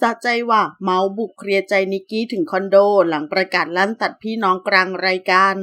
สะใจว่าเมาบุกเคลียร์ใจนิกกี้ถึงคอนโดหลังประกาศลั่นตัดพี่น้องกลางรายการ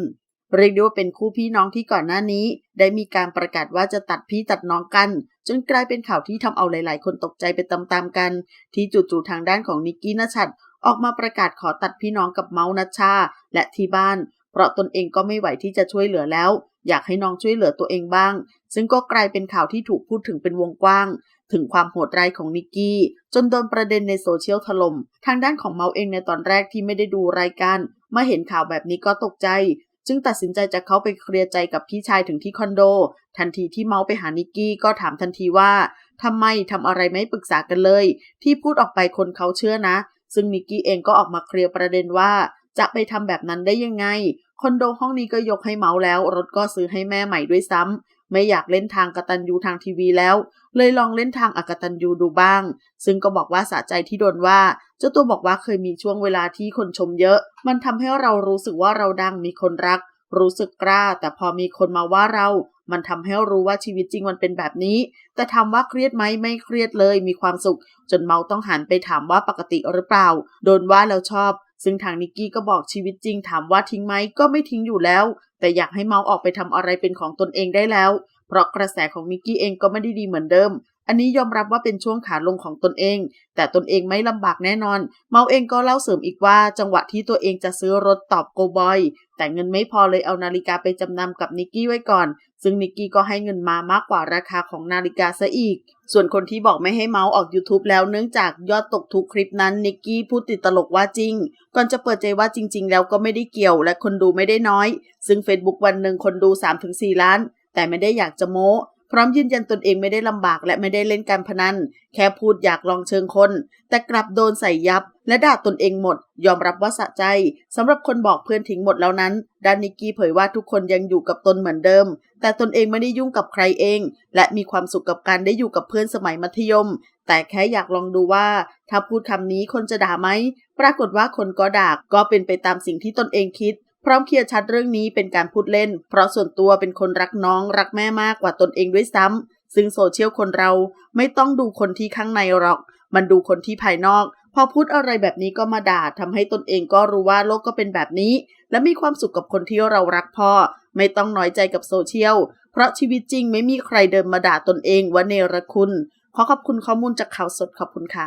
เรียกได้ว่าเป็นคู่พี่น้องที่ก่อนหน้านี้ ได้มีการประกาศว่าจะตัดพี่ตัดน้องกัน จนกลายเป็นข่าวที่ทำเอาหลาย ๆ คนตกใจไปตามๆกัน ที่จู่ๆทางด้านของนิกกี้นัชัดออกมาประกาศขอตัดพี่น้องกับเมาส์นัชชา และที่บ้าน เพราะตนเองก็ไม่ไหวที่จะช่วยเหลือแล้ว อยากให้น้องช่วยเหลือตัวเองบ้าง ซึ่งก็กลายเป็นข่าวที่ถูกพูดถึงเป็นวงกว้าง ถึงความโหดร้ายของนิกกี้ จนโดนประเด็นในโซเชียลถล่ม ทางด้านของเมาเองในตอนแรกที่ไม่ได้ดูรายการมื่อเห็นข่าวแบบนี้ก็ตกใจ จึงตัดสินใจจะเข้าไปเคลียร์ใจกับพี่ชายถึงที่คอนโด ทันทีที่เมาไปหานิกกี้ก็ถามทันทีว่าทำไมทำอะไรไม่ปรึกษากันเลย ที่พูดออกไปคนเขาเชื่อนะ ซึ่งนิกกี้เองก็ออกมาเคลียร์ประเด็นว่า จะไปทำแบบนั้นได้ยังไงคอนโดห้องนี้ก็ยกให้เมาแล้ว รถก็ซื้อให้แม่ใหม่ด้วยซ้ำ ไม่อยากเล่นทางกตันยูทางทีวีแล้ว เลยลองเล่นทางอกตันยูดูบ้าง ซึ่งก็บอกว่าสะใจที่โดนว่า เจ้าตัวบอกว่าเคยมีช่วงเวลาที่คนชมเยอะ มันทำให้เรารู้สึกว่าเราดังมีคนรัก รู้สึกกล้า แต่พอมีคนมาว่าเรา มันทำให้รู้ว่าชีวิตจริงมันเป็นแบบนี้ แต่ถามว่าเครียดไหมไม่เครียดเลย มีความสุข จนเมาต้องหันไปถามว่าปกติหรือเปล่า โดนว่าแล้วชอบ ซึ่งทางนิกกี้ก็บอกชีวิตจริงถามว่าทิ้งไหมก็ไม่ทิ้งอยู่แล้ว แต่อยากให้เมาส์ออกไปทำอะไรเป็นของตนเองได้แล้ว เพราะกระแสของนิกกี้เองก็ไม่ได้ดีเหมือนเดิม อันนี้ยอมรับว่าเป็นช่วงขาลงของตนเอง แต่ตนเองไม่ลำบากแน่นอน เมาเองก็เล่าเสริมอีกว่าจังหวะที่ตัวเองจะซื้อรถตอบโกบอย แต่เงินไม่พอเลยเอานาฬิกาไปจำนำกับนิกกี้ไว้ก่อน ซึ่งนิกกี้ก็ให้เงินมามากกว่าราคาของนาฬิกาซะอีก ส่วนคนที่บอกไม่ให้เมาส์ออก YouTube แล้วเนื่องจากยอดตกทุกคลิปนั้นนิกกี้พูดติดตลกว่าจริง ก่อนจะเปิดใจว่าจริง ๆ แล้วก็ไม่ได้เกี่ยว และคนดูไม่ได้น้อย ซึ่ง Facebook วันหนึ่งคนดู 3-4 ล้าน แต่ไม่ได้อยากจะโม้ ร้อมยืนยันตนเองไม่ได้ลำบากและไม่ได้เล่นการพนัน แค่พูดอยากลองเชิงคน แต่กลับโดนใส่ยับ และด่าตนเองหมด ยอมรับว่าสะใจสำหรับคนบอกเพื่อนทิ้งหมดแล้วนั้นด้านนิกกี้เผยว่าทุกคนยังอยู่กับตนเหมือนเดิม แต่ตนเองไม่ได้ยุ่งกับใครเอง และมีความสุขกับการได้อยู่กับเพื่อนสมัยมัธยม แต่แค่อยากลองดูว่า ถ้าพูดคำนี้คนจะด่าไหมปรากฏว่าคนก็ด่าก็เป็นไปตามสิ่งที่ตนเองคิด พร้อมเคลียร์ชัดเรื่องนี้เป็นการพูดเล่น เพราะส่วนตัวเป็นคนรักน้องรักแม่มากกว่าตนเองด้วยซ้ำซึ่งโซเชียลคนเราไม่ต้องดูคนที่ข้างในหรอก มันดูคนที่ภายนอก พอพูดอะไรแบบนี้ก็มาด่าทำให้ตนเองก็รู้ว่าโลกก็เป็นแบบนี้ และมีความสุขกับคนที่เรารักพ่อ ไม่ต้องน้อยใจกับโซเชียลเพราะชีวิตจริงไม่มีใครเดินมาด่าตนเองว่าเนรคุณขอขอบคุณข้อมูลจากข่าวสดขอบคุณค่ะ